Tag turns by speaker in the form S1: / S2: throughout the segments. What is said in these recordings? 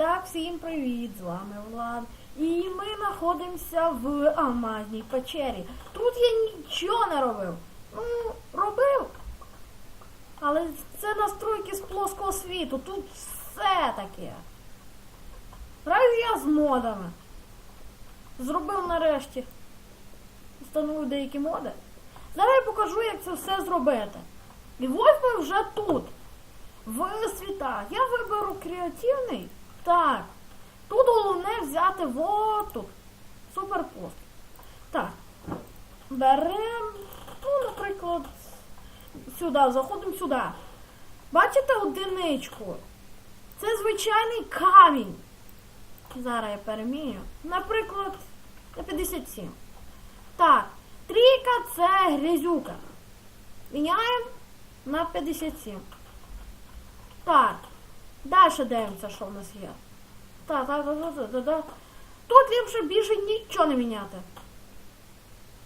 S1: так, всім привіт! З вами Влад. І ми знаходимося в Алмазній печері. Тут я нічого не робив. Ну, робив. Але це настройки з плоского світу. Тут все таке. Граю я з модами. Зробив нарешті. Встановив деякі моди. Зараз я покажу, як це все зробити. І ось ми вже тут. В світах. Я виберу креативний. Так. Тут головне взяти вот тут. Суперпост. Так. Беремо, ну, наприклад, сюди, заходимо сюди. Бачите одиничку? Це звичайний камінь. Зараз я переміню. Наприклад, на 57. Так, трійка це грязюка. Міняємо на 57. Так. Далі дивимося, що в нас є. Так, так, так, так, так, так. Тут ліпше більше нічого не міняти.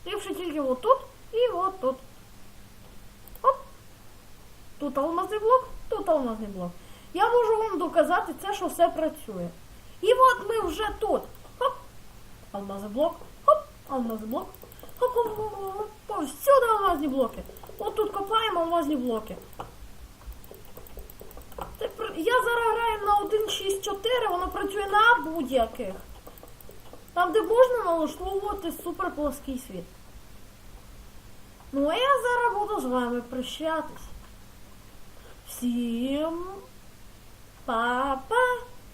S1: Ліпше тільки отут і от тут. Оп. Тут алмазний блок, тут алмазний блок. Я можу вам доказати це, що все працює. І от ми вже тут. Хоп. Алмазний блок. Хоп. Алмазний блок. Хоп, хоп, хоп, хоп, хоп. Повсюди алмазні блоки. От тут копаємо алмазні блоки. Я зараз граю на 1.6.4, воно працює на будь-яких. Там, де можна налаштовувати суперплоский світ. Ну а я зараз буду з вами прощатись. Всім па-па!